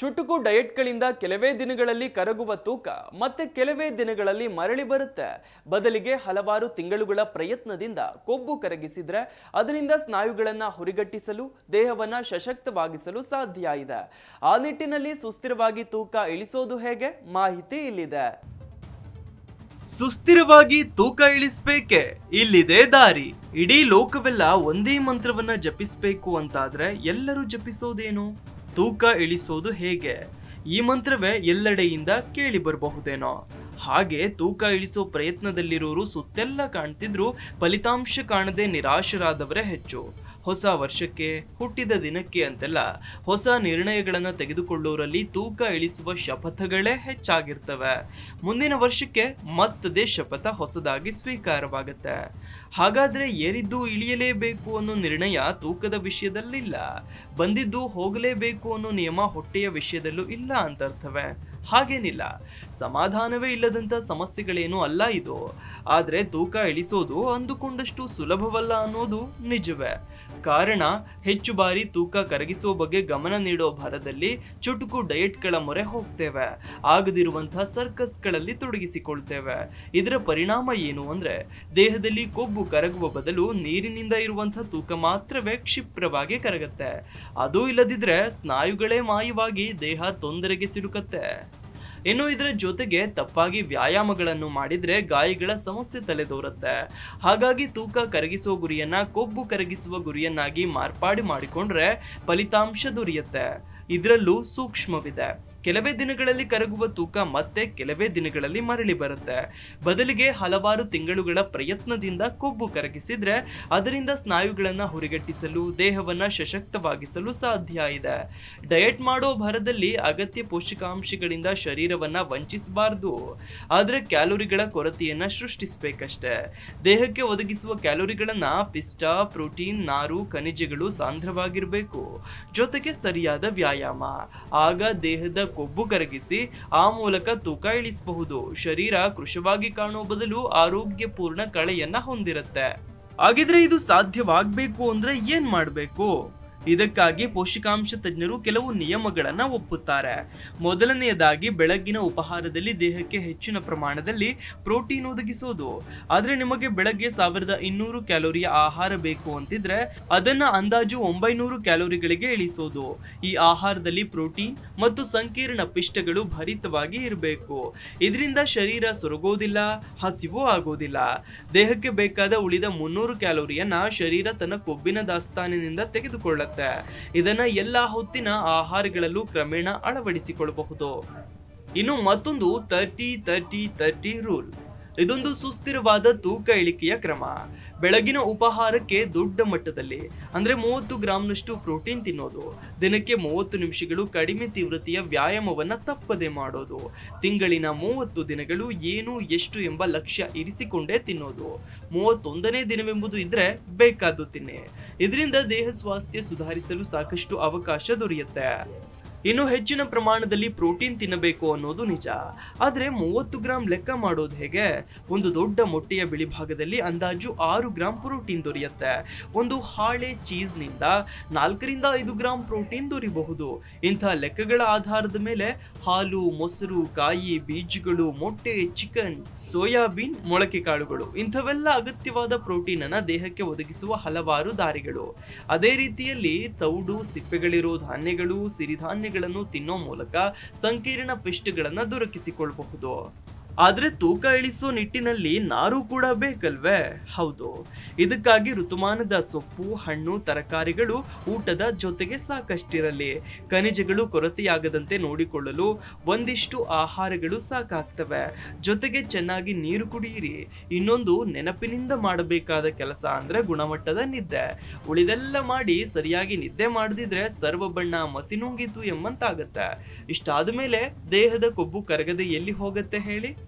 ಚುಟುಕು ಡಯೆಟ್ಗಳಿಂದ ಕೆಲವೇ ದಿನಗಳಲ್ಲಿ ಕರಗುವ ತೂಕ, ಮತ್ತೆ ಕೆಲವೇ ದಿನಗಳಲ್ಲಿ ಮರಳಿ ಬರುತ್ತೆ. ಬದಲಿಗೆ ಹಲವಾರು ತಿಂಗಳುಗಳ ಪ್ರಯತ್ನದಿಂದ ಕೊಬ್ಬು ಕರಗಿಸಿದ್ರೆ ಅದರಿಂದ ಸ್ನಾಯುಗಳನ್ನು ಹುರಿಗಟ್ಟಿಸಲು, ದೇಹವನ್ನು ಸಶಕ್ತವಾಗಿಸಲು ಸಾಧ್ಯ ಇದೆ. ಆ ನಿಟ್ಟಿನಲ್ಲಿ ಸುಸ್ಥಿರವಾಗಿ ತೂಕ ಇಳಿಸೋದು ಹೇಗೆ? ಮಾಹಿತಿ ಇಲ್ಲಿದೆ. ಸುಸ್ಥಿರವಾಗಿ ತೂಕ ಇಳಿಸ್ಬೇಕೆ? ಇಲ್ಲಿದೆ ದಾರಿ. ಇಡೀ ಲೋಕವೆಲ್ಲ ಒಂದೇ ಮಂತ್ರವನ್ನ ಜಪಿಸ್ಬೇಕು ಅಂತಾದ್ರೆ ಎಲ್ಲರೂ ಜಪಿಸೋದೇನು? ತೂಕ ಇಳಿಸೋದು ಹೇಗೆ? ಈ ಮಂತ್ರವೇ ಎಲ್ಲೆಡೆಯಿಂದ ಕೇಳಿ ಬರಬಹುದೇನೋ ಹಾಗೆ ತೂಕ ಇಳಿಸೋ ಪ್ರಯತ್ನದಲ್ಲಿರೋರು ಸುತ್ತೆಲ್ಲ ಕಾಣ್ತಿದ್ರು, ಫಲಿತಾಂಶ ಕಾಣದೆ ನಿರಾಶರಾದವರೇ ಹೆಚ್ಚು. ಹೊಸ ವರ್ಷಕ್ಕೆ, ಹುಟ್ಟಿದ ದಿನಕ್ಕೆ ಅಂತೆಲ್ಲ ಹೊಸ ನಿರ್ಣಯಗಳನ್ನು ತೆಗೆದುಕೊಳ್ಳೋರಲ್ಲಿ ತೂಕ ಇಳಿಸುವ ಶಪಥಗಳೇ ಹೆಚ್ಚಾಗಿರ್ತವೆ. ಮುಂದಿನ ವರ್ಷಕ್ಕೆ ಮತ್ತದೇ ಶಪಥ ಹೊಸದಾಗಿ ಸ್ವೀಕಾರವಾಗುತ್ತೆ. ಹಾಗಾದರೆ ಏರಿದ್ದು ಇಳಿಯಲೇಬೇಕು ಅನ್ನೋ ನಿರ್ಣಯ ತೂಕದ ವಿಷಯದಲ್ಲಿಲ್ಲ. ಬಂದಿದ್ದು ಹೋಗಲೇಬೇಕು ಅನ್ನೋ ನಿಯಮ ಹೊಟ್ಟೆಯ ವಿಷಯದಲ್ಲೂ ಇಲ್ಲ ಅಂತ ಅರ್ಥವೇ? ಹಾಗೇನಿಲ್ಲ. ಸಮಾಧಾನವೇ ಇಲ್ಲದಂತ ಸಮಸ್ಯೆಗಳೇನೂ ಅಲ್ಲ ಇದು. ಆದರೆ ತೂಕ ಇಳಿಸೋದು ಅಂದುಕೊಂಡಷ್ಟು ಸುಲಭವಲ್ಲ ಅನ್ನೋದು ನಿಜವೇ. ಕಾರಣ ಹೆಚ್ಚು ಬಾರಿ ತೂಕ ಕರಗಿಸುವ ಬಗ್ಗೆ ಗಮನ ನೀಡೋ ಭಾರದಲ್ಲಿ ಚುಟುಕು ಡಯೆಟ್ಗಳ ಮೊರೆ ಹೋಗ್ತೇವೆ. ಆಗದಿರುವಂತಹ ಸರ್ಕಸ್ಗಳಲ್ಲಿ ತೊಡಗಿಸಿಕೊಳ್ತೇವೆ. ಇದರ ಪರಿಣಾಮ ಏನು ಅಂದ್ರೆ ದೇಹದಲ್ಲಿ ಕೊಬ್ಬು ಕರಗುವ ಬದಲು ನೀರಿನಿಂದ ಇರುವಂತಹ ತೂಕ ಮಾತ್ರವೇ ಕ್ಷಿಪ್ರವಾಗಿ ಕರಗತ್ತೆ. ಅದು ಇಲ್ಲದಿದ್ರೆ ಸ್ನಾಯುಗಳೇ ಮಾಯವಾಗಿ ದೇಹ ತೊಂದರೆಗೆ ಸಿಲುಕತ್ತೆ. ಇನ್ನು ಇದರ ಜೊತೆಗೆ ತಪ್ಪಾಗಿ ವ್ಯಾಯಾಮಗಳನ್ನು ಮಾಡಿದ್ರೆ ಗಾಯಗಳ ಸಮಸ್ಯೆ ತಲೆದೋರುತ್ತೆ ಹಾಗಾಗಿ ತೂಕ ಕರಗಿಸುವ ಗುರಿಯನ್ನ, ಕೊಬ್ಬು ಕರಗಿಸುವ ಗುರಿಯನ್ನಾಗಿ ಮಾರ್ಪಾಡು ಮಾಡಿಕೊಂಡ್ರೆ ಫಲಿತಾಂಶ ದೊರೆಯುತ್ತೆ. ಇದರಲ್ಲೂ ಸೂಕ್ಷ್ಮವಿದೆ. ಕೆಲವೇ ದಿನಗಳಲ್ಲಿ ಕರಗುವ ತೂಕ ಮತ್ತೆ ಕೆಲವೇ ದಿನಗಳಲ್ಲಿ ಮರಳಿ ಬರುತ್ತೆ. ಬದಲಿಗೆ ಹಲವಾರು ತಿಂಗಳುಗಳ ಪ್ರಯತ್ನದಿಂದ ಕೊಬ್ಬು ಕರಗಿಸಿದ್ರೆ ಅದರಿಂದ ಸ್ನಾಯುಗಳನ್ನು ಹುರಿಗಟ್ಟಿಸಲು, ದೇಹವನ್ನ ಸಶಕ್ತವಾಗಿಸಲು ಸಾಧ್ಯ ಇದೆ. ಡಯಟ್ ಮಾಡೋ ಭರದಲ್ಲಿ ಅಗತ್ಯ ಪೋಷಕಾಂಶಗಳಿಂದ ಶರೀರವನ್ನ ವಂಚಿಸಬಾರದು. ಆದರೆ ಕ್ಯಾಲೋರಿಗಳ ಕೊರತೆಯನ್ನ ಸೃಷ್ಟಿಸಬೇಕಷ್ಟೆ. ದೇಹಕ್ಕೆ ಒದಗಿಸುವ ಕ್ಯಾಲೋರಿಗಳನ್ನ ಪಿಷ್ಟ ಪ್ರೋಟೀನ್, ನಾರು, ಖನಿಜಗಳು ಸಾಂದ್ರವಾಗಿರಬೇಕು. ಜೊತೆಗೆ ಸರಿಯಾದ ವ್ಯಾಯಾಮ. ಆಗ ದೇಹದ ಕೊಬ್ಬು ಕರಗಿಸಿ ಆ ಮೂಲಕ ತೂಕ ಇಳಿಸಬಹುದು. ಶರೀರ ಕೃಶವಾಗಿ ಕಾಣುವ ಬದಲು ಆರೋಗ್ಯಪೂರ್ಣ ಕಳೆಯನ್ನ ಹೊಂದಿರುತ್ತೆ. ಹಾಗಿದ್ರೆ ಇದು ಸಾಧ್ಯವಾಗಬೇಕು ಅಂದ್ರೆ ಏನ್ ಮಾಡ್ಬೇಕು? ಇದಕ್ಕಾಗಿ ಪೋಷಕಾಂಶ ತಜ್ಞರು ಕೆಲವು ನಿಯಮಗಳನ್ನು ಒಪ್ಪುತ್ತಾರೆ. ಮೊದಲನೆಯದಾಗಿ ಬೆಳಗ್ಗಿನ ಉಪಹಾರದಲ್ಲಿ ದೇಹಕ್ಕೆ ಹೆಚ್ಚಿನ ಪ್ರಮಾಣದಲ್ಲಿ ಪ್ರೋಟೀನ್ ಒದಗಿಸೋದು. ಆದರೆ ನಿಮಗೆ ಬೆಳಗ್ಗೆ ಸಾವಿರದ ಇನ್ನೂರು ಕ್ಯಾಲೋರಿಯ ಆಹಾರ ಬೇಕು ಅಂತಿದ್ರೆ ಅದನ್ನ ಅಂದಾಜು ಒಂಬೈನೂರು ಕ್ಯಾಲೋರಿಗಳಿಗೆ ಇಳಿಸೋದು. ಈ ಆಹಾರದಲ್ಲಿ ಪ್ರೋಟೀನ್ ಮತ್ತು ಸಂಕೀರ್ಣ ಪಿಷ್ಟಗಳು ಭರಿತವಾಗಿ ಇರಬೇಕು. ಇದರಿಂದ ಶರೀರ ಸೊರಗೋದಿಲ್ಲ, ಹಸಿವು ಆಗೋದಿಲ್ಲ. ದೇಹಕ್ಕೆ ಬೇಕಾದ ಉಳಿದ ಮುನ್ನೂರು ಕ್ಯಾಲೋರಿಯನ್ನ ಶರೀರ ತನ್ನ ಕೊಬ್ಬಿನ ದಾಸ್ತಾನಿನಿಂದ ತೆಗೆದುಕೊಳ್ಳುತ್ತೆ. ಇದನ್ನ ಎಲ್ಲಾ ಹೊತ್ತಿನ ಆಹಾರಗಳಲ್ಲೂ ಕ್ರಮೇಣ ಅಳವಡಿಸಿಕೊಳ್ಳಬಹುದು. ಇನ್ನು ಮತ್ತೊಂದು ತರ್ಟಿ ತರ್ಟಿ ತರ್ಟಿ ರೂಲ್ ಇದೊಂದು ಸುಸ್ಥಿರವಾದ ತೂಕ ಇಳಿಕೆಯ ಕ್ರಮ. ಬೆಳಗಿನ ಉಪಹಾರಕ್ಕೆ ದೊಡ್ಡ ಮಟ್ಟದಲ್ಲಿ, ಅಂದ್ರೆ ಮೂವತ್ತು ಗ್ರಾಮ್ನಷ್ಟು ಪ್ರೋಟೀನ್ ತಿನ್ನೋದು, ದಿನಕ್ಕೆ ಮೂವತ್ತು ನಿಮಿಷಗಳು ಕಡಿಮೆ ತೀವ್ರತೆಯ ವ್ಯಾಯಾಮವನ್ನು ತಪ್ಪದೆ ಮಾಡೋದು, ತಿಂಗಳಿನ ಮೂವತ್ತು ದಿನಗಳು ಏನು ಎಷ್ಟು ಎಂಬ ಲಕ್ಷ್ಯ ಇರಿಸಿಕೊಂಡೇ ತಿನ್ನೋದು, ಮೂವತ್ತೊಂದನೇ ದಿನವೆಂಬುದು ಇದ್ರೆ ಬೇಕಾದ್ದು ತಿನ್ನಿ. ಇದರಿಂದ ದೇಹ ಸ್ವಾಸ್ಥ್ಯ ಸುಧಾರಿಸಲು ಸಾಕಷ್ಟು ಅವಕಾಶ ದೊರೆಯುತ್ತೆ. ಇನ್ನು ಹೆಚ್ಚಿನ ಪ್ರಮಾಣದಲ್ಲಿ ಪ್ರೋಟೀನ್ ತಿನ್ನಬೇಕು ಅನ್ನೋದು ನಿಜ. ಆದ್ರೆ ಮೂವತ್ತು ಗ್ರಾಂ ಲೆಕ್ಕ ಮಾಡೋದು ಹೇಗೆ? ಒಂದು ದೊಡ್ಡ ಮೊಟ್ಟೆಯ ಬಿಳಿ ಭಾಗದಲ್ಲಿ ಅಂದಾಜು ಆರು ಗ್ರಾಂ ಪ್ರೋಟೀನ್ ದೊರೆಯುತ್ತೆ. ಒಂದು ಹಾಳೆ ಚೀಸ್ನಿಂದ ನಾಲ್ಕರಿಂದ ಐದು ಗ್ರಾಂ ಪ್ರೋಟೀನ್ ದೊರೆಯಬಹುದು ಇಂಥ ಲೆಕ್ಕಗಳ ಆಧಾರದ ಮೇಲೆ ಹಾಲು, ಮೊಸರು, ಕಾಯಿ, ಬೀಜಗಳು, ಮೊಟ್ಟೆ, ಚಿಕನ್, ಸೋಯಾಬೀನ್, ಮೊಳಕೆ ಕಾಳುಗಳು ಇಂಥವೆಲ್ಲ ಅಗತ್ಯವಾದ ಪ್ರೋಟೀನ್ ದೇಹಕ್ಕೆ ಒದಗಿಸುವ ಹಲವಾರು ದಾರಿಗಳು. ಅದೇ ರೀತಿಯಲ್ಲಿ ತೌಡು, ಸಿಪ್ಪೆಗಳಿರೋ ಧಾನ್ಯಗಳು ಸಿರಿಧಾನ್ಯಗಳನ್ನು ತಿನ್ನೋ ಮೂಲಕ ಸಂಕೀರ್ಣ ಪಿಷ್ಟಗಳನ್ನು ದೊರಕಿಸಿಕೊಳ್ಳಬಹುದು ಆದ್ರೆ ತೂಕ ಇಳಿಸೋ ನಿಟ್ಟಿನಲ್ಲಿ ನಾರು ಕೂಡ ಬೇಕಲ್ವೇ? ಹೌದು. ಇದಕ್ಕಾಗಿ ಋತುಮಾನದ ಸೊಪ್ಪು, ಹಣ್ಣು, ತರಕಾರಿಗಳು ಊಟದ ಜೊತೆಗೆ ಸಾಕಷ್ಟಿರಲಿ. ಖನಿಜಗಳು ಕೊರತೆಯಾಗದಂತೆ ನೋಡಿಕೊಳ್ಳಲು ಒಂದಿಷ್ಟು ಆಹಾರಗಳು ಸಾಕಾಗ್ತವೆ. ಜೊತೆಗೆ ಚೆನ್ನಾಗಿ ನೀರು ಕುಡಿಯಿರಿ. ಇನ್ನೊಂದು ನೆನಪಿನಿಂದ ಮಾಡಬೇಕಾದ ಕೆಲಸ ಅಂದ್ರೆ ಗುಣಮಟ್ಟದ ನಿದ್ದೆ. ಉಳಿದೆಲ್ಲ ಮಾಡಿ ಸರಿಯಾಗಿ ನಿದ್ದೆ ಮಾಡದಿದ್ರೆ ಸರ್ವ ಬಣ್ಣ ಮಸಿನುಂಗಿತು ಎಂಬಂತಾಗತ್ತೆ. ಇಷ್ಟಾದ ಮೇಲೆ ದೇಹದ ಕೊಬ್ಬು ಕರಗದೆ ಎಲ್ಲಿ ಹೋಗತ್ತೆ ಹೇಳಿ?